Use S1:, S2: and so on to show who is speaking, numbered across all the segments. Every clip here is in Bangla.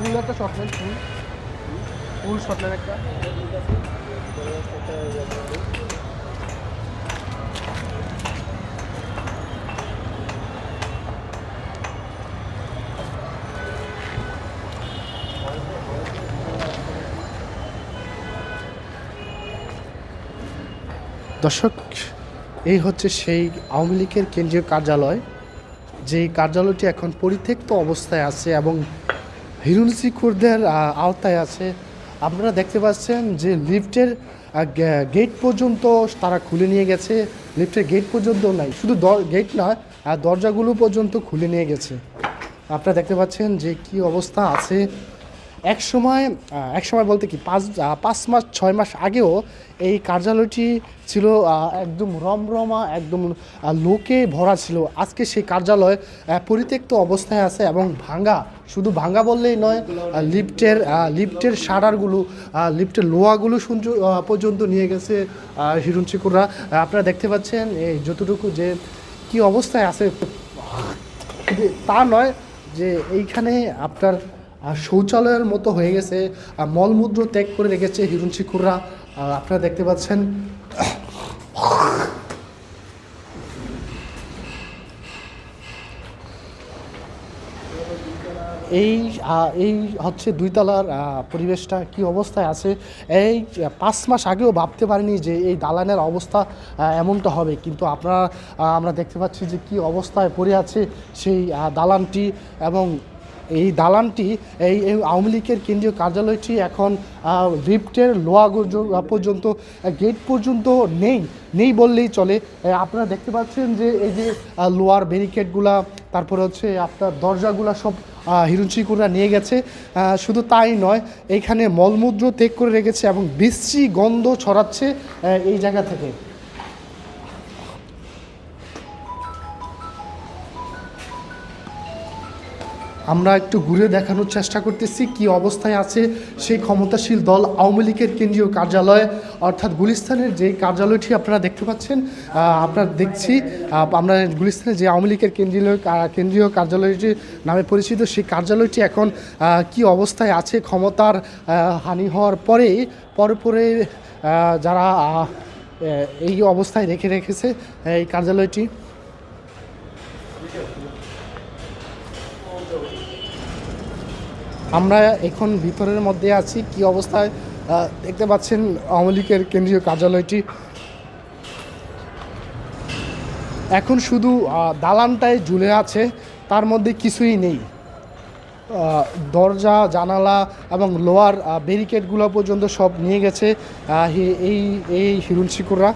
S1: ফুল একটা নেন ফুল ফুল একটা। দর্শক, এই হচ্ছে সেই আওয়ামী লীগের কেন্দ্রীয় কার্যালয় যে কার্যালয়টি এখন পরিত্যক্ত অবস্থায় আছে এবং হিরুনসি শিখুরদের আওতায় আছে। আপনারা দেখতে পাচ্ছেন যে লিফটের গেট পর্যন্ত তারা খুলে নিয়ে গেছে। লিফটের গেট পর্যন্ত নাই, শুধু গেট না আর দরজাগুলো পর্যন্ত খুলে নিয়ে গেছে। আপনারা দেখতে পাচ্ছেন যে কি অবস্থা আছে। এক সময় এক সময় বলতে কি পাঁচ পাঁচ মাস ছয় মাস আগেও এই কার্যালয়টি ছিল একদম রমরমা একদম লোকে ভরা ছিল। আজকে সেই কার্যালয় পরিত্যক্ত অবস্থায় আছে এবং ভাঙ্গা শুধু ভাঙ্গা বললেই নয় লিফটের লিফটের আহ, লিফটের সুঞ্জ- পর্যন্ত নিয়ে গেছে হিরুন চিকুররা আপনারা দেখতে পাচ্ছেন এই যতটুকু যে কি অবস্থায় আছে। তা নয় যে এইখানে আপনার শৌচালয়ের মতো হয়ে গেছে মলমূত্র ত্যাগ করে রেখেছে হিরুন শিকুররা আপনারা দেখতে পাচ্ছেন, এই এই হচ্ছে দুইতলার পরিবেশটা কি অবস্থায় আছে? এই পাঁচ মাস আগেও ভাবতে পারিনি যে এই দালানের অবস্থা এমনটা হবে। কিন্তু আপনারা আমরা দেখতে পাচ্ছি যে কি অবস্থায় পড়ে আছে সেই দালানটি এবং এই দালানটি, এই আওয়ামী লীগের কেন্দ্রীয় কার্যালয়টি এখন লিফটের লোয়া পর্যন্ত গেট পর্যন্ত নেই নেই বললেই চলে। আপনারা দেখতে পাচ্ছেন যে এই যে লোয়ার ব্যারিকেডগুলা, তারপরে হচ্ছে আপনার দরজাগুলা সব হিরুচিকুরা নিয়ে গেছে। শুধু তাই নয় এইখানে মলমূত্র ত্যাগ করে রেখেছে এবং বিশ্রী গন্ধ ছড়াচ্ছে এই জায়গা থেকে। আমরা একটু ঘুরে দেখানোর চেষ্টা করতেছি কি অবস্থায় আছে সেই ক্ষমতাশীল দল আওয়ামী লীগের কেন্দ্রীয় কার্যালয়, অর্থাৎ গুলিস্তানের যে কার্যালয়টি আপনারা দেখতে পাচ্ছেন আপনারা দেখছি আমরা গুলিস্তানের যে আওয়ামী লীগের কেন্দ্রীয় কেন্দ্রীয় কার্যালয়টি নামে পরিচিত, সেই কার্যালয়টি এখন কি অবস্থায় আছে, ক্ষমতার হানি হওয়ার পরে পরে পরে যারা এই অবস্থায় রেখে রেখেছে, এই কার্যালয়টি। আমরা এখন ভিতরের মধ্যে আছি, কি অবস্থায়? দেখতে পাচ্ছেন আওয়ামী লীগের কেন্দ্রীয় কার্যালয়টি। এখন শুধু দালানটায় ঝুলে আছে, তার মধ্যে কিছুই নেই। দরজা, জানালা এবং লোয়ার ব্যারিকেডগুলো পর্যন্ত সব নিয়ে গেছে এই এই হিরুল শিকুররা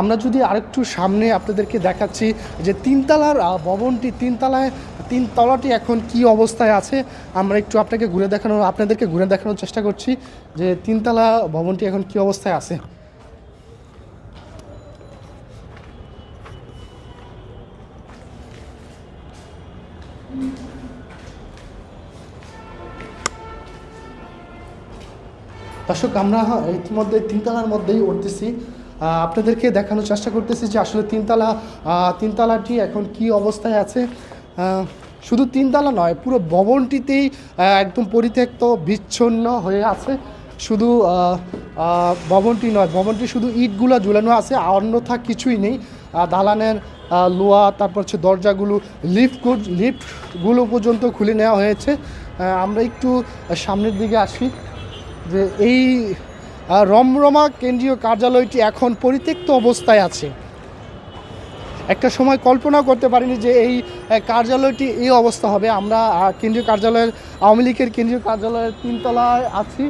S1: আমরা যদি আরেকটু সামনে আপনাদেরকে দেখাচ্ছি যে তিনতলার ভবনটি তিনতলায় তিন তলাটি এখন কি অবস্থায় আছে, আমরা একটু আপনাকে ঘুরে দেখানোর, আপনাদেরকে ঘুরে দেখানোর চেষ্টা করছি যে তিনতলা ভবনটি এখন কি অবস্থায় আছে। দর্শক, আমরা ইতিমধ্যে তিনতলার মধ্যেই উঠতেছি। আপনাদেরকে দেখানোর চেষ্টা করতেছি যে আসলে তিনতলা তিনতলাটি এখন কি অবস্থায় আছে। শুধু তিনতলা নয়, পুরো ভবনটিতেই একদম পরিত্যক্ত, বিচ্ছন্ন হয়ে আছে। শুধু ভবনটি নয়, ভবনটি শুধু ইটগুলো ঝুলানো আছে, অন্যথা কিছুই নেই। দালানের লোয়া, তারপর হচ্ছে দরজাগুলো লিফট লিফটগুলো পর্যন্ত খুলে নেওয়া হয়েছে। আমরা একটু সামনের দিকে আসি, যে এই রমরমা কেন্দ্রীয় কার্যালয়টি এখন পরিত্যক্ত অবস্থায় আছে। একটা সময় কল্পনা করতে পারিনি যে এই কার্যালয়টি এই অবস্থা হবে। আমরা কেন্দ্রীয় কার্যালয়ের, আওয়ামী লীগের কেন্দ্রীয় কার্যালয়ের তিনতলায় আছি।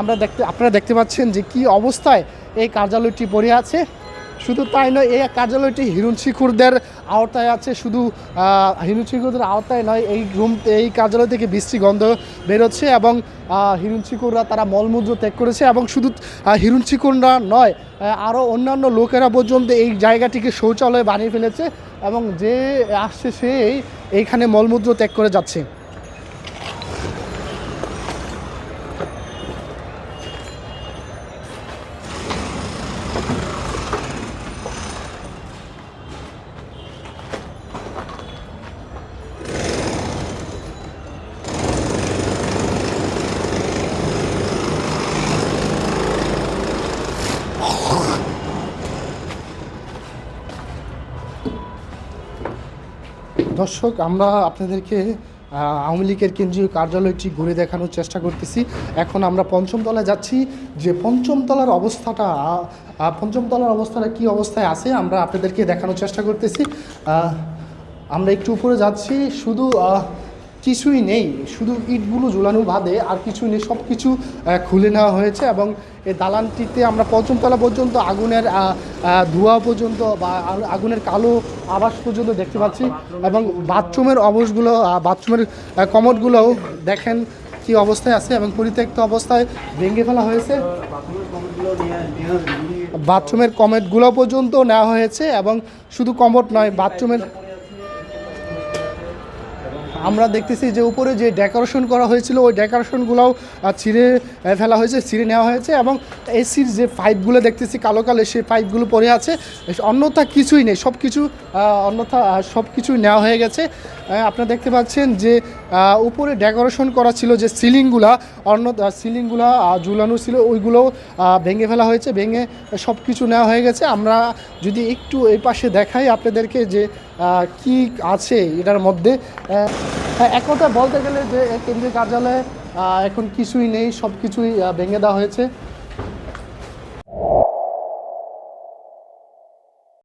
S1: আমরা দেখতে, আপনারা দেখতে পাচ্ছেন যে কি অবস্থায় এই কার্যালয়টি পড়ে আছে। শুধু তাই নয়, এই কার্যালয়টি হিরুন শিখুরদের আওতায় আছে। শুধু হিরুন শিখুরদের আওতায় নয়, এই রুম, এই কার্যালয় থেকে বৃষ্টি গন্ধ বেরোচ্ছে এবং হিরুন শিখুররা তারা মলমূত্র ত্যাগ করেছে এবং শুধু হিরুন শিখুররা নয় আরও অন্যান্য লোকেরা পর্যন্ত এই জায়গাটিকে শৌচালয় বানিয়ে ফেলেছে এবং যে আসছে সেই এইখানে মলমূত্র ত্যাগ করে যাচ্ছে। দর্শক, আমরা আপনাদেরকে আওয়ামী লীগের কেন্দ্রীয় কার্যালয়টি ঘুরে দেখানোর চেষ্টা করতেছি। এখন আমরা পঞ্চম তলায় যাচ্ছি। যে পঞ্চম তলার অবস্থাটা পঞ্চম তলার অবস্থাটা কি অবস্থায় আছে, আমরা আপনাদেরকে দেখানোর চেষ্টা করতেছি। আমরা একটু উপরে যাচ্ছি। শুধু কিছুই নেই, শুধু ইটগুলো ঝুলানো বাদে আর কিছুই নেই সব কিছু খুলে নেওয়া হয়েছে এবং এই দালানটিতে আমরা পঞ্চমতলা পর্যন্ত আগুনের ধোঁয়া পর্যন্ত বা আগুনের কালো আবাস পর্যন্ত দেখতে পাচ্ছি এবং বাথরুমের অবসগুলো বাথরুমের কমোডগুলোও দেখেন কি অবস্থায় আছে এবং পরিত্যক্ত অবস্থায় ভেঙে ফেলা হয়েছে। বাথরুমের কমেটগুলো পর্যন্ত নেওয়া হয়েছে এবং শুধু কমোড নয়, বাথরুমের আমরা দেখতেছি যে উপরে যে ডেকোরেশন করা হয়েছিল, ওই ডেকোরেশনগুলোও ছিঁড়ে ফেলা হয়েছে, ছিঁড়ে নেওয়া হয়েছে এবং এসির যে পাইপগুলো দেখতেছি কালো কালো সেই পাইপগুলো পড়ে আছে। অন্যথা কিছুই নেই সব কিছু অন্যথা সব কিছুই নেওয়া হয়ে গেছে। আপনারা দেখতে পাচ্ছেন যে উপরে ডেকোরেশন করা ছিল যে সিলিংগুলা অন্য সিলিংগুলা ঝুলানো ছিল, ওইগুলোও ভেঙে ফেলা হয়েছে, ভেঙে সব কিছু নেওয়া হয়ে গেছে। আমরা যদি একটু এই পাশে দেখাই আপনাদেরকে যে কি আছে এটার মধ্যে? হ্যাঁ, এক কথা বলতে গেলে যে কেন্দ্রীয় কার্যালয়ে এখন কিছুই নেই সব কিছুই ভেঙে দেওয়া হয়েছে।